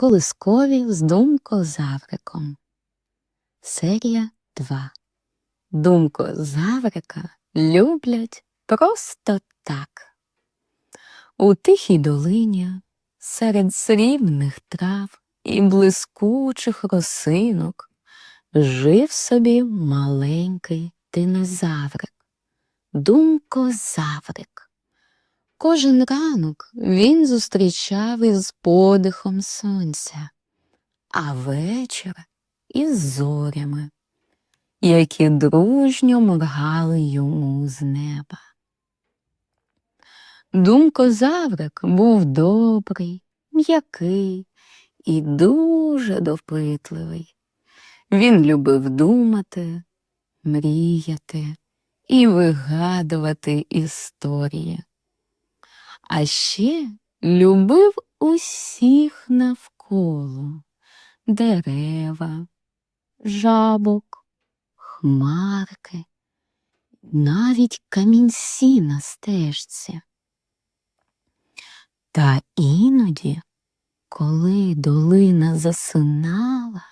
Колискові з думкозавриком. Серія 2. Думкозаврика люблять просто так. У тихій долині, серед срібних трав і блискучих росинок, жив собі маленький динозаврик. Думкозаврик. Кожен ранок він зустрічав із подихом сонця, а вечір із зорями, які дружньо моргали йому з неба. Думкозаврик був добрий, м'який і дуже допитливий. Він любив думати, мріяти і вигадувати історії. А ще любив усіх навколо дерева, жабок, хмарки, навіть камінці на стежці. Та іноді, коли долина засинала,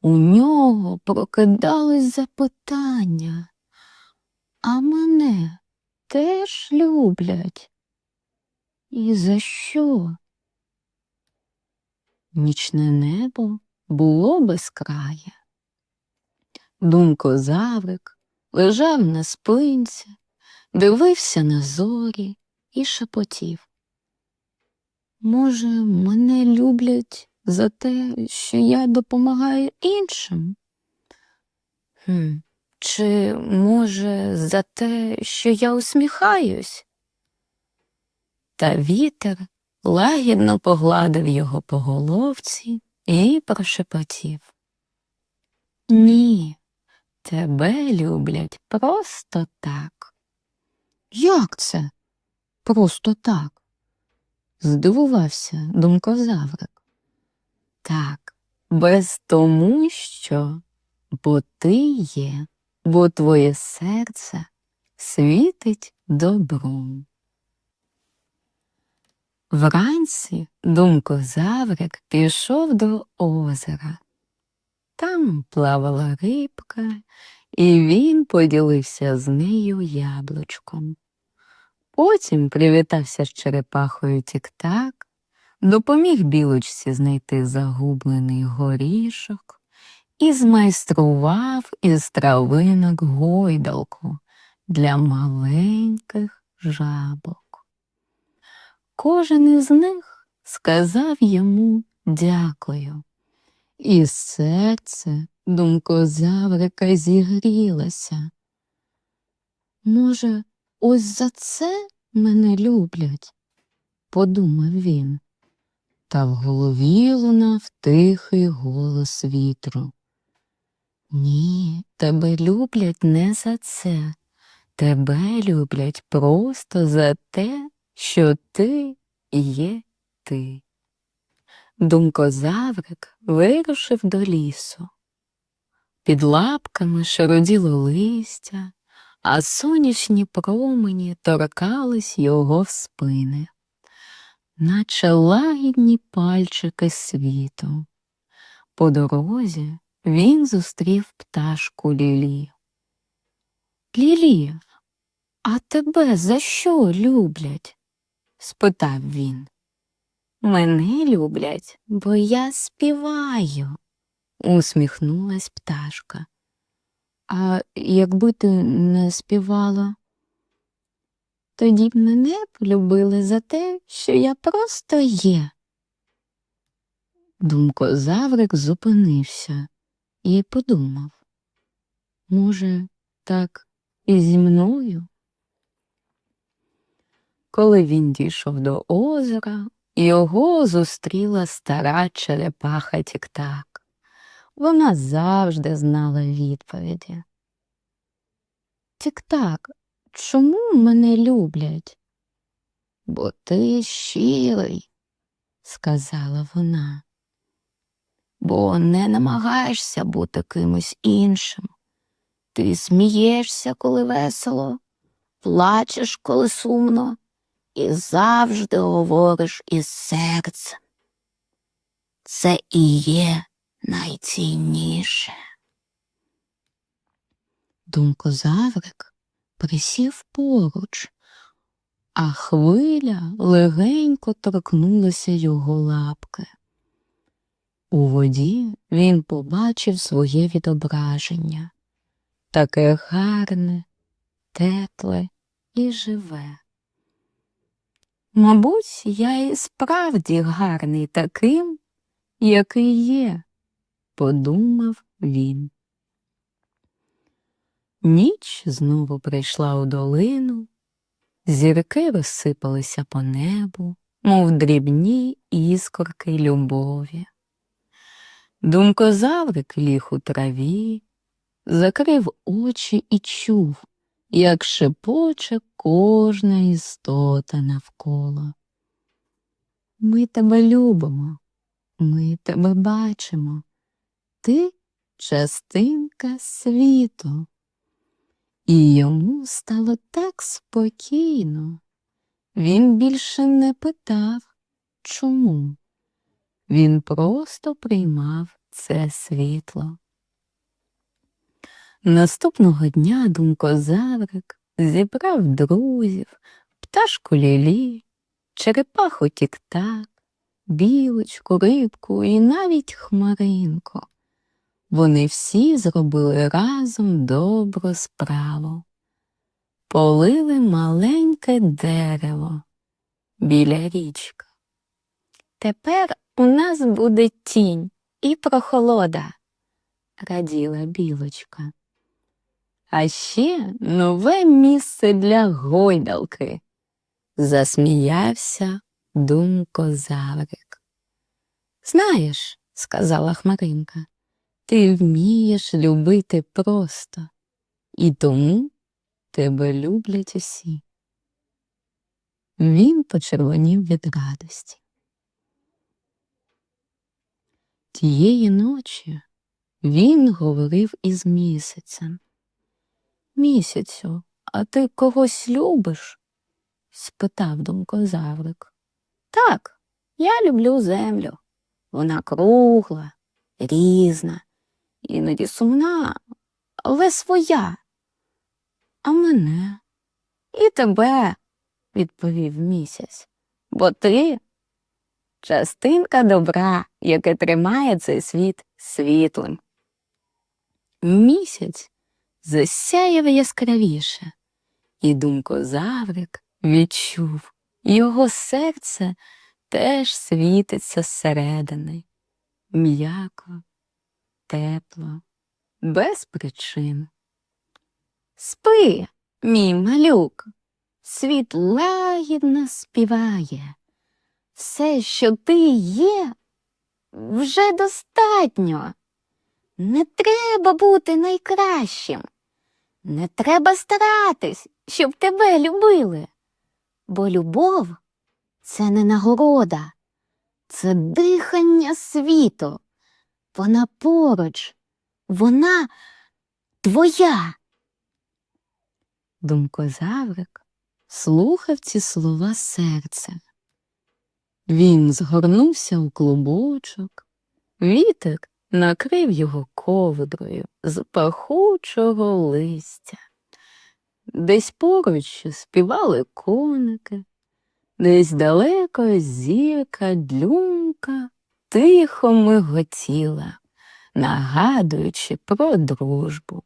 у нього прокидались запитання, а мене теж люблять. І за що? Нічне небо було безкрає. Думкозаврик лежав на спинці, дивився на зорі і шепотів. Може, мене люблять за те, що я допомагаю іншим? Хм. Чи, може, за те, що я усміхаюсь? Та вітер лагідно погладив його по головці і прошепотів. Ні, тебе люблять просто так. Як це? Просто так? здивувався думкозаврик. Так, без тому, що, бо ти є, бо твоє серце світить добром. Вранці думкозаврик пішов до озера. Там плавала рибка, і він поділився з нею яблучком. Потім привітався з черепахою тік-так, допоміг білочці знайти загублений горішок і змайстрував із травинок гойдалку для маленьких жабок. Кожен із них сказав йому дякую, і серце думкозаврика зігрілося. Може, ось за це мене люблять, подумав він. Та в голові лунав тихий голос вітру. Ні, тебе люблять не за це. Тебе люблять просто за те, що ти є ти. Думкозаврик вирушив до лісу. Під лапками шароділо листя, а сонячні промені торкались його в спини, наче лагідні пальчики світу. По дорозі він зустрів пташку Лілі. Лілі, а тебе за що люблять? Спитав він. Мене люблять, бо я співаю, усміхнулась пташка. А якби ти не співала, тоді б мене б любили за те, що я просто є. Думкозаврик зупинився і подумав, може, так і зі мною? Коли він дійшов до озера, його зустріла стара черепаха Тік-Так. Вона завжди знала відповіді. Тік-так, чому мене люблять? Бо ти щирий, сказала вона. Бо не намагаєшся бути кимось іншим. Ти смієшся, коли весело, плачеш, коли сумно, і завжди говориш із серцем. це і є найцінніше. Думкозаврик присів поруч, а хвиля легенько торкнулася його лапки. У воді він побачив своє відображення таке гарне, тепле і живе. Мабуть, я і справді гарний таким, який є, подумав він. Ніч знову прийшла у долину, зірки розсипалися по небу, мов дрібні іскорки любові. Думкозаврик ліг у траві, закрив очі і чув, як шепоче кожна істота навколо. Ми тебе любимо, ми тебе бачимо, ти частинка світу. І йому стало так спокійно. Він більше не питав, чому. Він просто приймав це світло. Наступного дня думкозаврик зібрав друзів, пташку лілі, черепаху тік-так, білочку, рибку і навіть хмаринку. Вони всі зробили разом добру справу. Полили маленьке дерево біля річки. Тепер у нас буде тінь і прохолода, раділа білочка. А ще нове місце для гойдалки, засміявся думкозаврик. Знаєш, сказала Хмаринка, ти вмієш любити просто, і тому тебе люблять усі. Він почервонів від радості. Тієї ночі він говорив із місяцем. Місяцю, а ти когось любиш? спитав думкозаврик. Так, я люблю землю. Вона кругла, різна, іноді сумна, але своя. А мене і тебе, відповів місяць, бо ти частинка добра, яке тримає цей світ світлим. Місяць засяяв яскравіше, і думкозаврик відчув, його серце теж світиться зсередини, м'яко, тепло, без причин. Спи, мій малюк, світ лагідно співає. Все, що ти є, вже достатньо. Не треба бути найкращим. Не треба старатись, щоб тебе любили. Бо любов це не нагорода, це дихання світу. Вона поруч, вона твоя. Думкозаврик слухав ці слова серцем. Він згорнувся у клубочок, вітер накрив його ковдрою з пахучого листя. Десь поруч співали коники, десь далеко зірка длюнка тихо миготіла, нагадуючи про дружбу.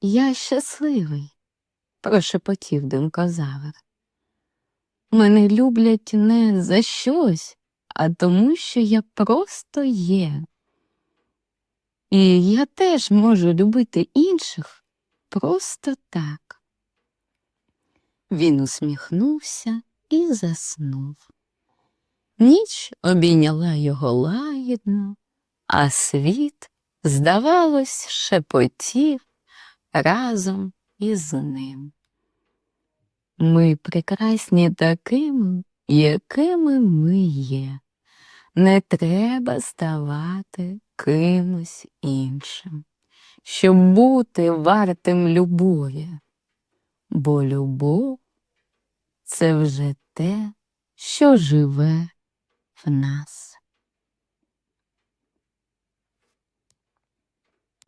Я щасливий, прошепотів димкозавр. Мене люблять не за щось, а тому, що я просто є. І я теж можу любити інших просто так. Він усміхнувся і заснув. Ніч обійняла його лагідно, а світ, здавалось, шепотів разом із ним. Ми прекрасні такими, якими ми є. Не треба ставати кимось іншим, щоб бути вартим любові. Бо любов це вже те, що живе в нас.